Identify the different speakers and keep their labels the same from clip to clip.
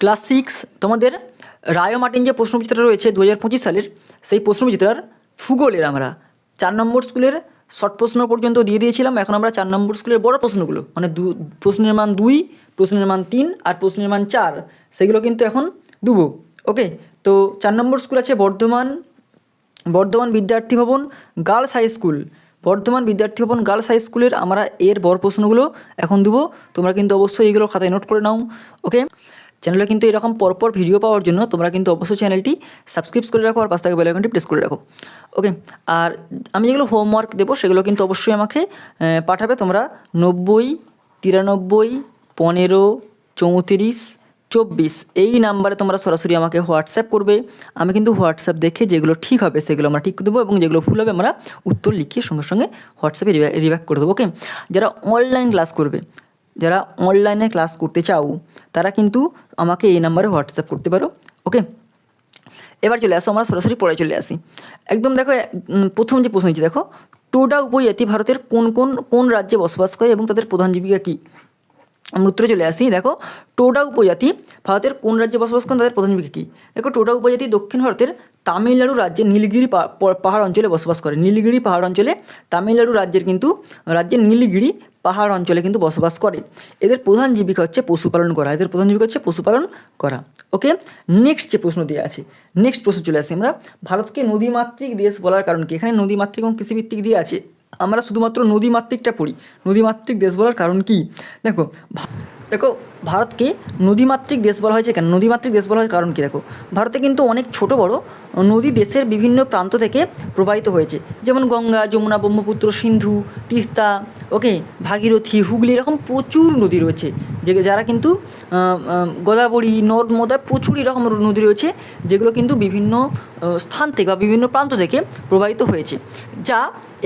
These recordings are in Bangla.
Speaker 1: ক্লাস সিক্স তোমাদের রায় মার্টিন যে প্রশ্নবিচিত্রা রয়েছে দু হাজার পঁচিশ সালের, সেই প্রশ্নবিচিত্রার ভূগোলের আমরা চার নম্বর স্কুলের শর্ট প্রশ্ন পর্যন্ত দিয়ে দিয়েছিলাম। এখন আমরা চার নম্বর স্কুলের বড় প্রশ্নগুলো মানে দু, প্রশ্নের মান দুই, প্রশ্নের মান তিন আর প্রশ্নের মান চার, সেগুলো কিন্তু এখন দেবো। ওকে, তো চার নম্বর স্কুল আছে বর্ধমান বর্ধমান বিদ্যার্থী ভবন, গার্লস হাই স্কুল। বর্ধমান বিদ্যার্থী ভবন, গার্লস হাই স্কুলের আমরা এর বড় প্রশ্নগুলো এখন দেবো। তোমরা কিন্তু অবশ্যই এগুলো খাতায় নোট করে নাও। ওকে চ্যানেলে কিন্তু এরকম পরপর ভিডিও পাওয়ার জন্য তোমরা কিন্তু অবশ্যই চ্যানেলটি সাবস্ক্রাইব করে রাখো আর পাশ থেকে বেলাইকনটি প্রেস করে রাখো। ওকে আর আমি যেগুলো হোমওয়ার্ক দেবো সেগুলো কিন্তু অবশ্যই আমাকে পাঠাবে তোমরা নব্বই, তিরানব্বই, পনেরো, চৌত্রিশ, চব্বিশ। এই নাম্বারে তোমরা সরাসরি আমাকে হোয়াটসঅ্যাপ করবে। আমি কিন্তু হোয়াটসঅ্যাপ দেখে যেগুলো ঠিক হবে সেগুলো আমরা ঠিক করে দেবো এবং যেগুলো ভুল হবে আমরা উত্তর লিখিয়ে সঙ্গে সঙ্গে হোয়াটসঅ্যাপে রিব্যাক করে দেবো ওকে যারা অনলাইন ক্লাস করবে যারা অনলাইনে ক্লাস করতে চাও, তারা কিন্তু আমাকে এই নাম্বারে হোয়াটসঅ্যাপ করতে পারো ওকে এবার চলে আসো, আমরা সরাসরি পড়ে চলে আসি। একদম দেখো প্রথম যে প্রশ্ন হচ্ছে দেখো টোডা উপজাতি ভারতের কোন কোন কোন রাজ্যে বসবাস করে এবং তাদের প্রধান জীবিকা কী? আমরা উত্তরে চলে আসি, দেখো টোডা উপজাতি ভারতের কোন রাজ্যে বসবাস করেন তাদের প্রধান জীবিকা কী? দেখো টোডা উপজাতি দক্ষিণ ভারতের তামিলনাড়ু রাজ্যের নীলগিরি পাহাড় অঞ্চলে বসবাস করে। নীলগিরি পাহাড় অঞ্চলে তামিলনাড়ু রাজ্যের কিন্তু রাজ্যের নীলগিরি পাহাড় অঞ্চলে কিন্তু বসবাস করে। এদের প্রধান জীবিকা হচ্ছে পশুপালন করা। এদের প্রধান জীবিকা হচ্ছে পশুপালন করা। ওকে? নেক্সট যে প্রশ্ন দিয়ে আছে নেক্সট প্রশ্ন চলে আসি আমরা। ভারতকে নদীমাতৃক দেশ বলার কারণ কি? এখানে নদীমাতৃক এবং কৃষিভিত্তিক দিয়ে আছে। আমরা শুধুমাত্র নদীমাতৃকটা পড়ি। নদীমাতৃক দেশ বলার কারণ কি? দেখো দেখো, ভারতকে নদীমাতৃক দেশ বলা হয়েছে কেন? নদীমাতৃক দেশ বলা হয় কারণ কী দেখো? ভারতে কিন্তু অনেক ছোট বড় নদী দেশের বিভিন্ন প্রান্ত থেকে প্রবাহিত হয়েছে। যেমন গঙ্গা, যমুনা, ব্রহ্মপুত্র, সিন্ধু, তিস্তা, ওকে? ভাগীরথী, হুগলি এরকম প্রচুর নদী রয়েছে। যে যারা কিন্তু গোদাবরী নর্মদা প্রচুর এরকম নদী রয়েছে, যেগুলো কিন্তু বিভিন্ন স্থান থেকে বা বিভিন্ন প্রান্ত থেকে প্রবাহিত হয়েছে। যা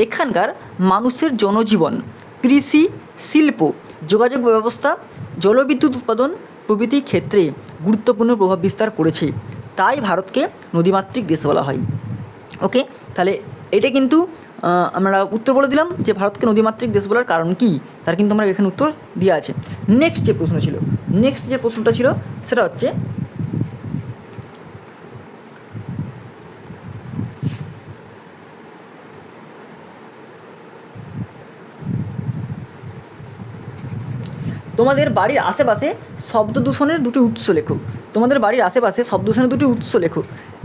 Speaker 1: এখানকার মানুষের জনজীবন। কৃষি শিল্প, যোগাযোগ ব্যবস্থা, জলবিদ্যুৎ উৎপাদন প্রভৃতি ক্ষেত্রে গুরুত্বপূর্ণ প্রভাব বিস্তার করেছে। তাই ভারতকে নদীমাতৃক দেশ বলা হয়। ওকে? তাহলে এটা কিন্তু আমরা উত্তর বলে দিলাম যে ভারতকে নদীমাতৃক দেশ বলার কারণ কি? তার কিন্তু আমরা এখানে উত্তর দেওয়া আছে। নেক্সট যে প্রশ্ন ছিল নেক্সট যে প্রশ্নটা ছিল, সেটা হচ্ছে তোমাদের বাড়ির আশেপাশে শব্দ দূষণের দুটি উৎস লেখো। তোমাদের বাড়ির আশেপাশে শব্দ দূষণের দুটি উৎস লেখো।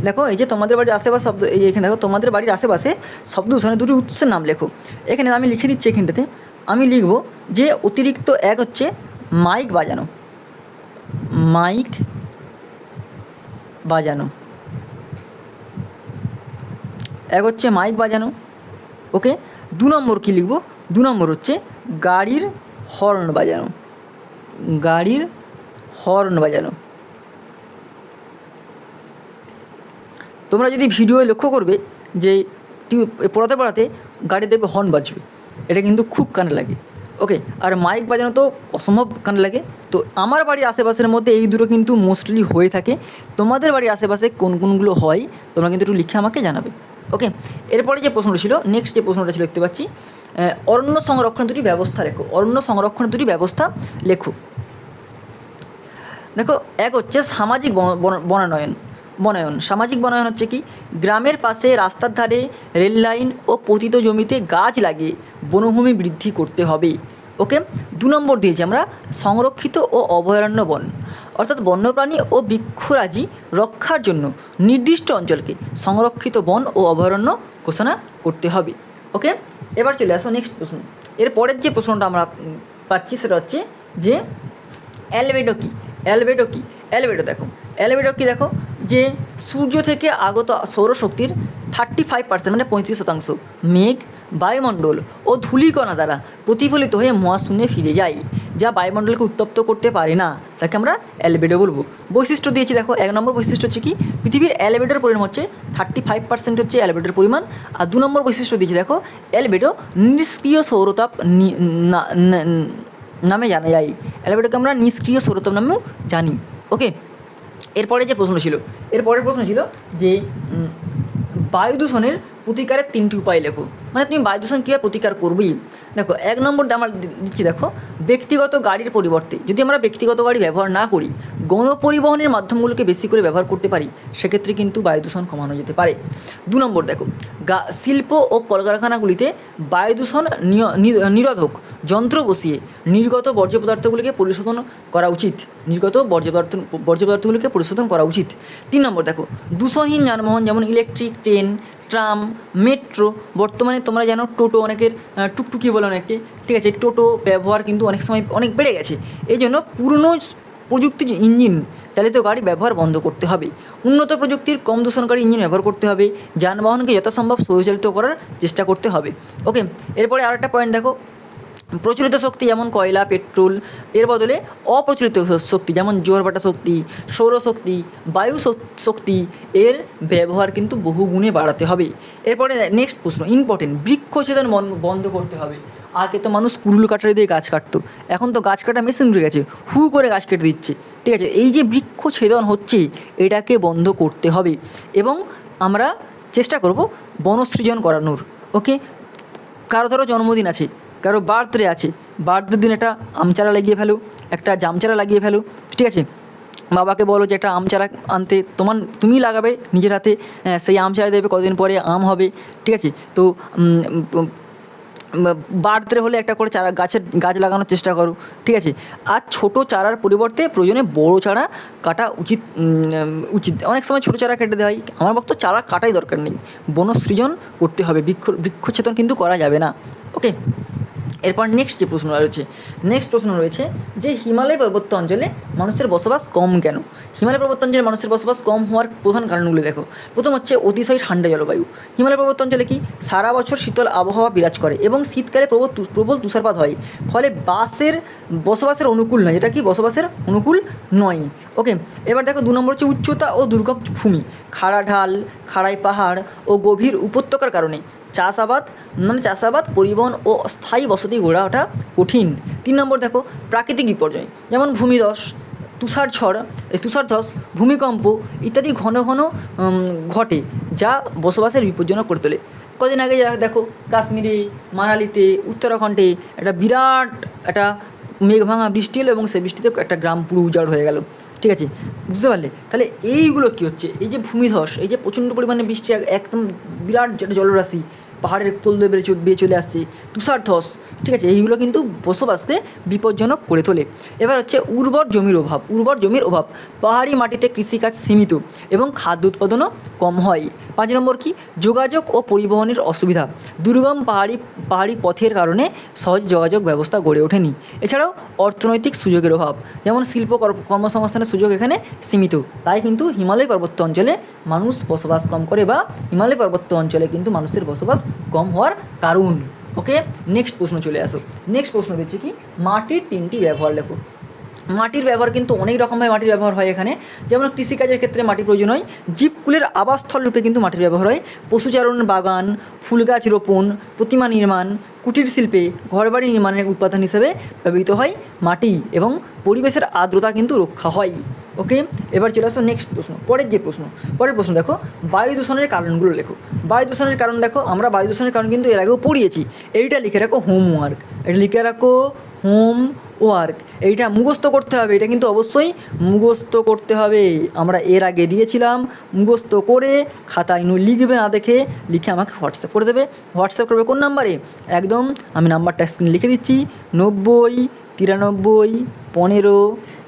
Speaker 1: দেখো, এই যে তোমাদের বাড়ির আশেপাশে শব্দ, এই এখানে দেখো, তোমাদের বাড়ির আশেপাশে শব্দ দূষণের দুটি উৎসের নাম লেখো। এখানে আমি লিখে দিচ্ছি এখানটাতে, আমি লিখব যে অতিরিক্ত এক হচ্ছে মাইক বাজানো। মাইক বাজানো। এক হচ্ছে মাইক বাজানো। ওকে, দু নম্বর কী লিখব? দু নম্বর হচ্ছে গাড়ির হর্ন বাজানো। গাড়ির হর্ন বাজানো। তোমরা যদি ভিডিওয়ে লক্ষ্য করবে যে পড়াতে পড়াতে গাড়ি দেখবে হর্ন বাজবে। এটা কিন্তু খুব কানে লাগে। ওকে, আর মাইক বাজানো তো অসম্ভব কানে লাগে। তো আমার বাড়ির আশেপাশের মধ্যে এই দুটো কিন্তু মোস্টলি হয়ে থাকে। তোমাদের বাড়ির আশেপাশে কোন কোনগুলো হয়, তোমরা কিন্তু একটু লিখে আমাকে জানাবে। ওকে এরপরে যে প্রশ্নটা ছিল নেক্সট যে প্রশ্নটা ছিল দেখতে পাচ্ছি অরণ্য সংরক্ষণের দুটি ব্যবস্থা লেখো। অরণ্য সংরক্ষণের দুটি ব্যবস্থা লেখো। দেখো, এক হচ্ছে সামাজিক বন- বন- বনায়ন বনায়ন। সামাজিক বনায়ন হচ্ছে কি? গ্রামের পাশে রাস্তার ধারে রেল লাইন ও পতিত জমিতে গাছ লাগিয়ে বনভূমি বৃদ্ধি করতে হবে। ওকে? দু নম্বর দিয়েছি আমরা, সংরক্ষিত ও অভয়ারণ্য বন। অর্থাৎ বন্যপ্রাণী ও বৃক্ষরাজি রক্ষার জন্য নির্দিষ্ট অঞ্চলকে সংরক্ষিত বন ও অভয়ারণ্য ঘোষণা করতে হবে। ওকে? এবার চলে আসো নেক্সট প্রশ্ন। এর পরের যে প্রশ্নটা আমরা পাচ্ছি সেটা হচ্ছে যে অ্যালবেডো কি? অ্যালবেডো কি? অ্যালবেডো দেখো, অ্যালবেডো কি দেখো? যে সূর্য থেকে আগত সৌরশক্তির থার্টি ফাইভ পার্সেন্ট মানে পঁয়ত্রিশ শতাংশ মেঘ বায়ুমণ্ডল ও ধূলিকণা দ্বারা প্রতিফলিত হয়ে মহাশূন্যে ফিরে যায়, যা বায়ুমণ্ডলকে উত্তপ্ত করতে পারে না। তাকে আমরা অ্যালবেডো বলব। বৈশিষ্ট্য দিয়েছি, দেখো, এক নম্বর বৈশিষ্ট্য হচ্ছে কি? পৃথিবীর অ্যালবেডোর পরিমাণ হচ্ছে থার্টি ফাইভ পার্সেন্ট হচ্ছে অ্যালবেডোর পরিমাণ। আর দু নম্বর বৈশিষ্ট্য দিয়েছি, দেখো, অ্যালবেডো নিষ্ক্রিয় সৌরতাপ নামে জানা যায়। অ্যালবেডোকে আমরা নিষ্ক্রিয় সৌরতাপ নামেও জানি। ওকে? এরপরে যে প্রশ্ন ছিল, এরপরের প্রশ্ন ছিল যে বায়ু দূষণের প্রতিকারের তিনটি উপায় লেখো। মানে তুমি বায়ু দূষণ কীভাবে প্রতিকার করবেই? দেখো, এক নম্বর আমার দিচ্ছি, দেখো, ব্যক্তিগত গাড়ির পরিবর্তে। যদি আমরা ব্যক্তিগত গাড়ি ব্যবহার না করি, গণপরিবহনের মাধ্যমগুলোকে বেশি করে ব্যবহার করতে পারি, সেক্ষেত্রে কিন্তু বায়ু দূষণ কমানো যেতে পারে। দু নম্বর, দেখো, গা, শিল্প ও কলকারখানাগুলিতে বায়ু দূষণ নিরোধক যন্ত্র বসিয়ে নির্গত বর্জ্য পদার্থগুলিকে পরিশোধন করা উচিত। নির্গত বর্জ্য পদার্থ, বর্জ্য পদার্থগুলিকে পরিশোধন করা উচিত। তিন নম্বর, দেখো, দূষণহীন যানবাহন যেমন ইলেকট্রিক, ট্রেন ট্রাম, মেট্রো, বর্তমানে তোমরা জানো টোটো অনেকের টুকটুকি বলে অনেকে ঠিক আছে? টোটো ব্যবহার কিন্তু অনেক সময় অনেক বেড়ে গেছে। এই জন্য পুরনো প্রযুক্তির ইঞ্জিন চালিত গাড়ি ব্যবহার বন্ধ করতে হবে। উন্নত প্রযুক্তির কম দূষণকারী ইঞ্জিন ব্যবহার করতে হবে। যানবাহনকে যথাসম্ভব স্বচালিত করার চেষ্টা করতে হবে। ওকে এরপরে আরেকটা পয়েন্ট দেখো। প্রচলিত শক্তি যেমন কয়লা, পেট্রোল, এর বদলে অপ্রচলিত শক্তি যেমন জোয়ারভাটা শক্তি সৌরশক্তি বায়ু শক- শক্তি, এর ব্যবহার কিন্তু বহু গুণে বাড়াতে হবে। এরপরে নেক্সট প্রশ্ন ইম্পর্টেন্ট বৃক্ষছেদন বন- বন্ধ করতে হবে। আগে তো মানুষ কুরুল কাটারি দিয়ে গাছ কাটতো, এখন তো গাছ কাটা মেশিন উঠে গেছে, হু করে গাছ কেটে দিচ্ছে। ঠিক আছে, এই যে বৃক্ষছেদন হচ্ছে, এটাকে বন্ধ করতে হবে এবং আমরা চেষ্টা করব বনসৃজন করানোর ওকে কারও ধরো জন্মদিন আছে কারও বার্থডে আছে বার্থডে দিন একটা আম চারা লাগিয়ে ফেলো, একটা জামচারা লাগিয়ে ফেলো, ঠিক আছে? বাবাকে বলো যে একটা আম চারা আনতে, তোমার, তুমি লাগাবে নিজের হাতে সেই আম চারা দেবে কদিন পরে আম হবে, ঠিক আছে? তো বার্থডে হলে একটা করে চারা, গাছের, গাছ লাগানোর চেষ্টা করো, ঠিক আছে? আর ছোট চারার পরিবর্তে প্রয়োজনে বড় চারা কাটা উচিত উচিত। অনেক সময় ছোটো চারা কেটে হয় আমার বক্তব্য চারা কাটাই দরকার নেই। বনসৃজন করতে হবে, বৃক্ষ, বৃক্ষছেদন কিন্তু করা যাবে না ওকে এরপর নেক্সট যে প্রশ্ন রয়েছে নেক্সট প্রশ্ন রয়েছে যে হিমালয় পর্বত্য অঞ্চলে মানুষের বসবাস কম কেন? হিমালয় পর্বত্য অঞ্চলে মানুষের বসবাস কম হওয়ার প্রধান কারণগুলি দেখো। প্রথম হচ্ছে অতিশয় ঠান্ডা জলবায়ু। হিমালয় পর্বত্য অঞ্চলে কি সারা বছর শীতল আবহাওয়া বিরাজ করে এবং শীতকালে প্রবল প্রবল তুষারপাত হয়, ফলে বাসের বসবাসের অনুকূল নয়, যেটা কি বসবাসের অনুকূল নয়। ওকে এবার দেখো দু নম্বর হচ্ছে উচ্চতা ও দুর্গম ভূমি, খাড়া ঢাল, খাড়াই পাহাড় ও গভীর উপত্যকার কারণে। চাষাবাদ মানে চাষাবাদ, পরিবহন ও স্থায়ী বসতি গড়ে ওঠা কঠিন। তিন নম্বর দেখো, প্রাকৃতিক বিপর্যয়, যেমন ভূমিধস, তুষার ঝড় তুষারধস ভূমিকম্প ইত্যাদি ঘন ঘন ঘটে, যা বসবাসের বিপজ্জনক করে তোলে। কদিন আগে দেখো, কাশ্মীরে, মানালিতে, উত্তরাখণ্ডে একটা বিরাট একটা মেঘ ভাঙা বৃষ্টি এলো এবং সেই বৃষ্টিতে একটা গ্রাম পুরো উজাড় হয়ে গেল। ঠিক আছে? বুঝতে পারলে? তাহলে এইগুলো কী হচ্ছে? এই যে ভূমিধস, এই যে প্রচণ্ড পরিমাণে বৃষ্টি একদম বিরাট যেটা জলরাশি, পাহাড়ের কোল দিয়ে বেড়ে বেয়ে চলে আসছে তুষার ধস ঠিক আছে? এইগুলো কিন্তু বসবাসকে বিপজ্জনক করে তোলে। এবার হচ্ছে উর্বর জমির অভাব, উর্বর জমির অভাব। পাহাড়ি মাটিতে কৃষিকাজ সীমিত এবং খাদ্য উৎপাদনও কম হয়। পাঁচ নম্বর কি? যোগাযোগ ও পরিবহনের অসুবিধা। দুর্গম পাহাড়ি পাহাড়ি পথের কারণে সহজ যোগাযোগ ব্যবস্থা গড়ে ওঠেনি। এছাড়াও অর্থনৈতিক সুযোগের অভাব, যেমন শিল্প কর- সুযোগ এখানে সীমিত। তাই কিন্তু হিমালয় পার্বত্য অঞ্চলে মানুষ বসবাস কম করে বা হিমালয় পার্বত্য অঞ্চলে কিন্তু মানুষের বসবাস কম হওয়ার কারণ। ওকে নেক্সট প্রশ্ন চলে আসো। নেক্সট প্রশ্ন দিচ্ছে কি? মাটির তিনটি ব্যবহার লেখো। মাটির ব্যবহার কিন্তু অনেক রকমভাবে মাটির ব্যবহার হয় এখানে। যেমন কৃষিকাজের ক্ষেত্রে মাটি প্রয়োজন হয়, জীবকুলের আবাসস্থল রূপে কিন্তু মাটির ব্যবহার হয়। পশুচারণ বাগান ফুল গাছ রোপণ, প্রতিমা নির্মাণ কুটির শিল্পে ঘরবাড়ি নির্মাণের উৎপাদন হিসেবে ব্যবহৃত হয় মাটি এবং পরিবেশের আর্দ্রতা কিন্তু রক্ষা হয়। ওকে, এবার চলে আসো নেক্সট প্রশ্ন, পরের যে প্রশ্ন, পরের প্রশ্ন দেখো, বায়ু দূষণের কারণগুলো লেখো। বায়ু দূষণের কারণ দেখো, আমরা বায়ু দূষণের কারণ কিন্তু এর আগেও পড়িয়েছি। এইটা লিখে রাখো হোমওয়ার্ক এটা লিখে রাখো হোম ওয়ার্ক এইটা মুখস্থ করতে হবে। এটা কিন্তু অবশ্যই মুখস্থ করতে হবে। আমরা এর আগে দিয়েছিলাম, মুখস্থ করে খাতায় নু লিখবে না দেখে লিখে আমাকে হোয়াটসঅ্যাপ করে দেবে। হোয়াটসঅ্যাপ করবে কোন নাম্বারে? একদম, আমি নাম্বারটা স্ক্রিনে লিখে দিচ্ছি। নব্বই, তিরানব্বই, পনেরো,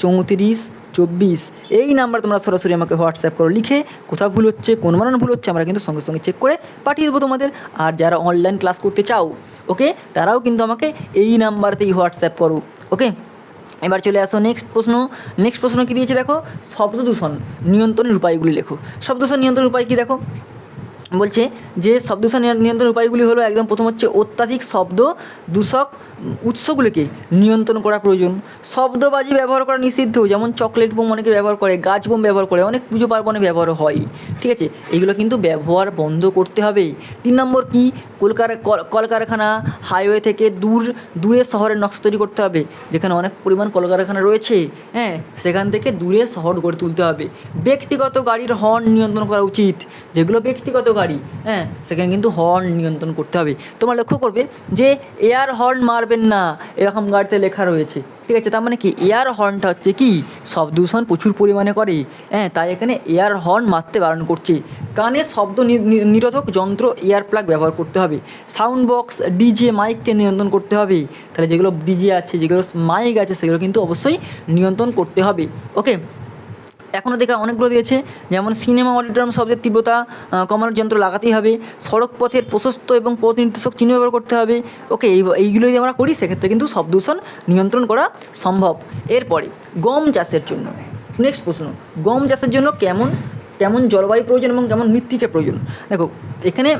Speaker 1: চৌত্রিশ চব্বিশ। এই নাম্বার তোমরা সরাসরি আমাকে হোয়াটসঅ্যাপ করো, লিখে কোথাও ভুল হচ্ছে, কোন বানান ভুল হচ্ছে, আমরা কিন্তু সঙ্গে সঙ্গে চেক করে পাঠিয়ে দেবো তোমাদের। আর যারা অনলাইন ক্লাস করতে চাও ওকে তারাও কিন্তু আমাকে এই নাম্বারতেই হোয়াটসঅ্যাপ করো ওকে এবার চলে আসো নেক্সট প্রশ্ন। নেক্সট প্রশ্ন কী দিয়েছে দেখো? শব্দ দূষণ নিয়ন্ত্রণের উপায়গুলি লেখো। শব্দ দূষণ নিয়ন্ত্রণের উপায় কী দেখো? বলছে যে শব্দ দূষণ নিয়ন- নিয়ন্ত্রণের উপায়গুলি হলো একদম প্রথম হচ্ছে অত্যাধিক শব্দ, দূষক উৎসগুলিকে নিয়ন্ত্রণ করা প্রয়োজন। শব্দবাজি ব্যবহার করা নিষিদ্ধ, যেমন চকলেট বোম অনেকে ব্যবহার করে, গাছ বোম ব্যবহার করে, অনেক পুজো পার্বণে ব্যবহার হয়। ঠিক আছে? এগুলো কিন্তু ব্যবহার বন্ধ করতে হবে। তিন নম্বর কি? কলকার কল- কলকারখানা, হাইওয়ে থেকে দূর, দূরে শহরের নকশা তৈরি করতে হবে। যেখানে অনেক পরিমাণ কলকারখানা রয়েছে হ্যাঁ? সেখান থেকে দূরে শহর গড়ে তুলতে হবে। ব্যক্তিগত গাড়ির হর্ন নিয়ন্ত্রণ করা উচিত। যেগুলো ব্যক্তিগত গাড়ি হ্যাঁ সেখানে কিন্তু হর্ন নিয়ন্ত্রণ করতে হবে। তোমরা লক্ষ্য করবে যে এয়ার হর্ন মারবেন না, এরকম গাড়িতে লেখা রয়েছে। ঠিক আছে, তার মানে কি? এয়ার হর্নটা হচ্ছে কি? শব্দ দূষণ প্রচুর পরিমাণে করে হ্যাঁ তাই এখানে এয়ার হর্ন মারতে বারণ করছে। কানে শব্দ নিরোধক যন্ত্র এয়ার প্লাগ ব্যবহার করতে হবে। সাউন্ড বক্স ডিজে মাইককে নিয়ন্ত্রণ করতে হবে। তাহলে যেগুলো ডিজে আছে, যেগুলো মাইক আছে, সেগুলো কিন্তু অবশ্যই নিয়ন্ত্রণ করতে হবে। ওকে এখনও দেখা অনেকগুলো দিয়েছে। যেমন সিনেমা অডিটোরিয়াম শব্দের তীব্রতা কমানোর যন্ত্র লাগাতেই হবে। সড়ক পথের প্রশস্ত এবং পথ নির্দেশক চিহ্ন ব্যবহার করতে হবে। ওকে, এই, এইগুলো যদি আমরা করি, সেক্ষেত্রে কিন্তু শব্দ দূষণ নিয়ন্ত্রণ করা সম্ভব। এরপরে, গম চাষের জন্য। নেক্সট প্রশ্ন, গম চাষের জন্য কেমন কেমন জলবায়ু প্রয়োজন এবং কেমন মৃত্তিকা প্রয়োজন? দেখো, এখানে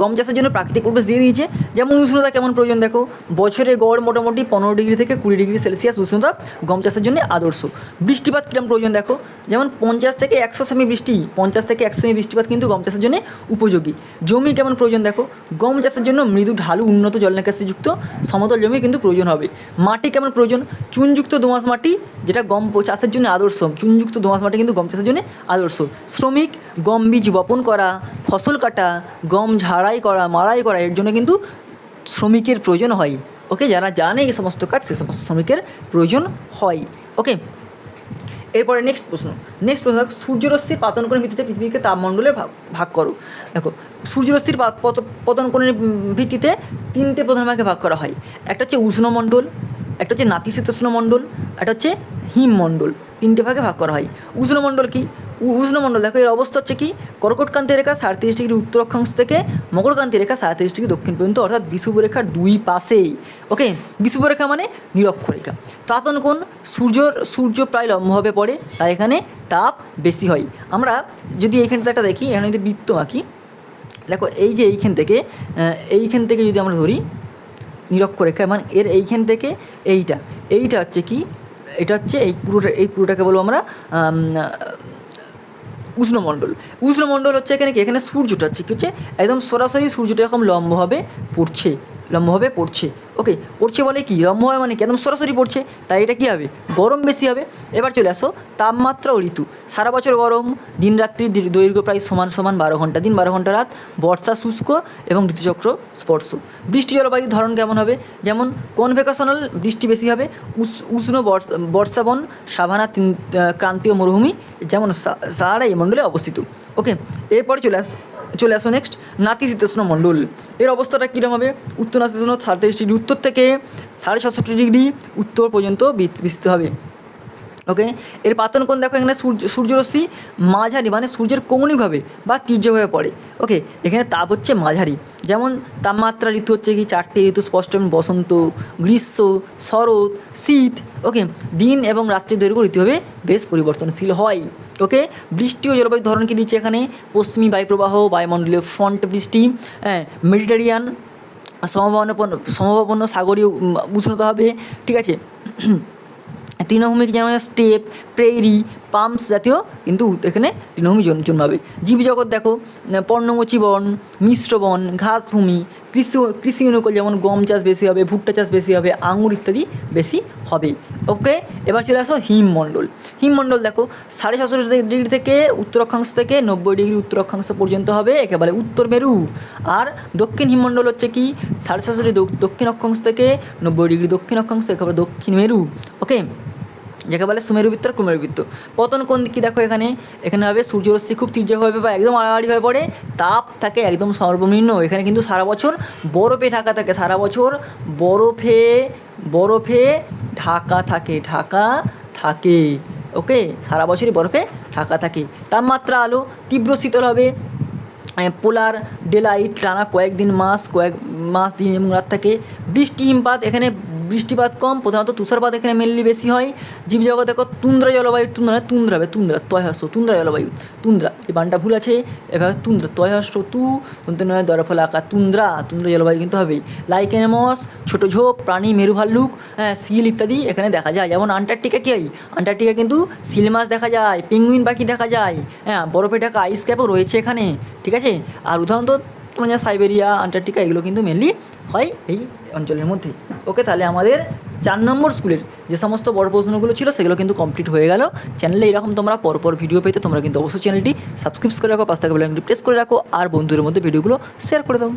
Speaker 1: গম চাষের জন্য প্রাকৃতিক পরিবেশ দিয়ে দিয়েছে। যেমন উষ্ণতা কেমন প্রয়োজন দেখো? বছরে গড় মোটামুটি পনেরো ডিগ্রি থেকে কুড়ি ডিগ্রি সেলসিয়াস উষ্ণতা গম চাষের জন্য আদর্শ। বৃষ্টিপাত কীরকম প্রয়োজন দেখো? যেমন পঞ্চাশ থেকে একশো সেমি বৃষ্টি, পঞ্চাশ থেকে একশো সেমি বৃষ্টিপাত কিন্তু গম চাষের জন্য উপযোগী। জমি কেমন প্রয়োজন দেখো? গম চাষের জন্য মৃদু ঢালু উন্নত জল নিকাশিযুক্ত সমতল জমি কিন্তু প্রয়োজন হবে। মাটি কেমন প্রয়োজন? চুনযুক্ত দোঁয়াশ মাটি, যেটা গম চাষের জন্য আদর্শ। চুনযুক্ত দোঁয়াশ মাটি কিন্তু গম চাষের জন্য আদর্শ। শ্রমিক, গম বীজ বপন করা, ফসল কাটা, গম ঝাড়াই করা মাড়াই করা, এর জন্য কিন্তু শ্রমিকের প্রয়োজন হয়। ওকে যারা জানে এই সমস্ত কাজ, সে সমস্ত শ্রমিকের প্রয়োজন হয়। ওকে এরপরে নেক্সট প্রশ্ন। নেক্সট প্রশ্ন সূর্যরশ্মির পাতন কোণের ভিত্তিতে পৃথিবীকে তাপমণ্ডলে ভাগ করো। দেখো, সূর্যরশ্মির পতন কোণের ভিত্তিতে তিনটে প্রধান ভাগে ভাগ করা হয়। একটা হচ্ছে উষ্ণমণ্ডল একটা হচ্ছে নাতিশীতোষ্ণ মণ্ডল, একটা হচ্ছে হিমমণ্ডল তিনটে ভাগে ভাগ করা হয়। উষ্ণমণ্ডল কি? উষ্ণমণ্ডল দেখো এর অবস্থা হচ্ছে কি? কর্কটকান্তি রেখা সাড়ত্রিশ ডিগ্রি উত্তর অক্ষাংশ থেকে মকরকান্তি রেখা সাড়ত্রিশ ডিগ্রি দক্ষিণ পর্যন্ত, অর্থাৎ বিষুবরেখার দুই পাশেই। ওকে বিষুবরেখা মানে নিরক্ষরেখা তাতন কোণ সূর্যর সূর্য প্রায় লম্বভাবে পড়ে, তাই এখানে তাপ বেশি হয়। আমরা যদি এইখানটা একটা দেখি, এখানে যদি বৃত্ত আঁকি, দেখো এই যে এইখান থেকে এইখান থেকে যদি আমরা ধরি নিরক্ষরেখা মানে এর এইখান থেকে এইটা। এইটা হচ্ছে কি? এটা হচ্ছে এই পুরোটা, এই পুরোটাকে বলব আমরা উষ্ণমণ্ডল। উষ্ণমণ্ডল হচ্ছে এখানে কি? এখানে সূর্যটা হচ্ছে কি? হচ্ছে একদম সরাসরি সূর্যটা এরকম লম্বভাবে পড়ছে। লম্বভাবে পড়ছে। ওকে পড়ছে বলে কি? লম্বভাবে মানে কি একদম সরাসরি পড়ছে। তাই এটা কী হবে? গরম বেশি হবে। এবার চলে আসো, তাপমাত্রা ও ঋতু। সারা বছর গরম, দিন রাত্রি দৈর্ঘ্য প্রায় সমান সমান বারো ঘণ্টা। দিন বারো ঘণ্টা রাত, বর্ষা শুষ্ক এবং ঋতুচক্র স্পর্শ। বৃষ্টি জলবায়ুর ধরন কেমন হবে? যেমন কনভেকেশনাল বৃষ্টি বেশি হবে উষ্ণ বর্ষা বর্ষাবন, সাভানা ক্রান্তীয় মরুভূমি, যেমন সাহারা এই মণ্ডলে অবস্থিত। ওকে এরপরে চলে আস চলে আসো নেক্সট নাতিশীতোষ্ণ মণ্ডল। এর অবস্থাটা কীরকম হবে? উত্তর নাতিশীতোষ্ণ সাড়ত্রিশ ডিগ্রি উত্তর থেকে সাড়ে ছষট্টি ডিগ্রি উত্তর পর্যন্ত বিস্তৃত হবে। ওকে এর পাতন কোণ দেখো, এখানে সূর্য সূর্যরশ্মি মাঝারি মানে সূর্যের কৌণিকভাবে বা তীর্যভাবে পড়ে। ওকে এখানে তাপ হচ্ছে মাঝারি। যেমন তাপমাত্রা ঋতু হচ্ছে কি, চারটে ঋতু স্পষ্ট বসন্ত, গ্রীষ্ম, শরৎ, শীত। ওকে দিন এবং রাত্রি দৈর্ঘ্য ঋতুভাবে বেশ পরিবর্তনশীল হয়। ওকে বৃষ্টি ও জলবায়ুর ধরন কি দিচ্ছে এখানে? পশ্চিমী বায়ুপ্রবাহ, বায়ুমণ্ডলীয় ফ্রন্ট বৃষ্টি হ্যাঁ মেডিটেরিয়ান সমভাবাপন্ন সমভাবাপন্ন সাগরীয় উষ্ণতা হবে। ঠিক আছে? তৃণভূমি যেমন স্টেপ, প্রেরি, পাম্পস জাতীয় কিন্তু এখানে তৃণভূমি জন- জন্মাবে। জীবজগৎ দেখো পর্ণমোচী বন, মিশ্র বন, ঘাসভূমি, কৃষি কৃষি অনুকূল যেমন গম চাষ বেশি হবে, ভুট্টা চাষ বেশি হবে, আঙুর ইত্যাদি বেশি হবে। ওকে এবার চলে আসো হিমমণ্ডল। হিমমণ্ডল দেখো, সাড়ে ছশো ডিগ্রি থেকে উত্তর অক্ষাংশ থেকে নব্বই ডিগ্রি উত্তর অক্ষাংশ পর্যন্ত হবে, একেবারে উত্তর মেরু। আর দক্ষিণ হিমমণ্ডল হচ্ছে কি? সাড়ে ছশো দক্ষিণ অক্ষাংশ থেকে নব্বই ডিগ্রি দক্ষিণ অক্ষাংশ, একেবারে দক্ষিণ মেরু। ওকে যাকে বলে সুমেরুবৃত্ত আর কুমেরুবৃত্ত পতন কোন দিকে দেখো এখানে? এখানে হবে সূর্যরশ্মি খুব তীর্যভাবে বা একদম আড়াআড়িভাবে পড়ে, তাপ থাকে একদম সর্বনিম্ন। এখানে কিন্তু সারা বছর বরফে ঢাকা থাকে, সারা বছর বরফে বরফে ঢাকা থাকে ঢাকা থাকে ওকে সারা বছরই বরফে ঢাকা থাকে। তাপমাত্রা আলো তীব্র শীতল হবে পোলার ডেলাইট টানা কয়েকদিন মাস, কয়েক মাস দিন এবং রাত থাকে। বৃষ্টি হিমপাত এখানে বৃষ্টিপাত কম, প্রধানত তুষারপাত এখানে মেনলি বেশি হয়। জীবজগৎ দেখো, তুন্দ্রা জলবায়ু, তুন্দ্রা তুন্দ্রা হবে তুন্দ্রা তয়হাস্য তুন্দ্রা জলবায়ু, তুন্দ্রা, এই বানটা ভুল আছে, এভাবে তুন্দ্রা তয়হাস্য তু তন্ত্র নয়, দরফল আকার, তুন্দ্রা তুন্দ্রা জলবায়ু কিন্তু হবেই। লাইকেনেমস ছোটো ঝোপ, প্রাণী মেরু ভাল্লুক হ্যাঁ সিল ইত্যাদি এখানে দেখা যায়। যেমন আন্টার্কটিকা কী হয়? আন্টার্কটিকা কিন্তু সিল মাছ দেখা যায়, পেঙ্গুইন পাখি দেখা যায় হ্যাঁ বরফে ঢাকা আইস ক্যাপও রয়েছে এখানে, ঠিক আছে? আর উদাহরণত যা সাইবেরিয়া, আন্টার্কটিকা এগুলো কিন্তু মেনলি হয় এই অঞ্চলের মধ্যে। ওকে, তাহলে আমাদের চার নম্বর স্কুলের যে সমস্ত বড় প্রশ্নগুলো ছিল সেগুলো কিন্তু কমপ্লিট হয়ে গেল। চ্যানেলে এরকম তোমরা পরপর ভিডিও পেতে, তোমরা কিন্তু অবশ্যই চ্যানেলটি সাবস্ক্রাইব করে রাখো পাঁচ টাকা প্রেস করে রাখো, আর বন্ধুদের মধ্যে ভিডিওগুলো শেয়ার করে দাও।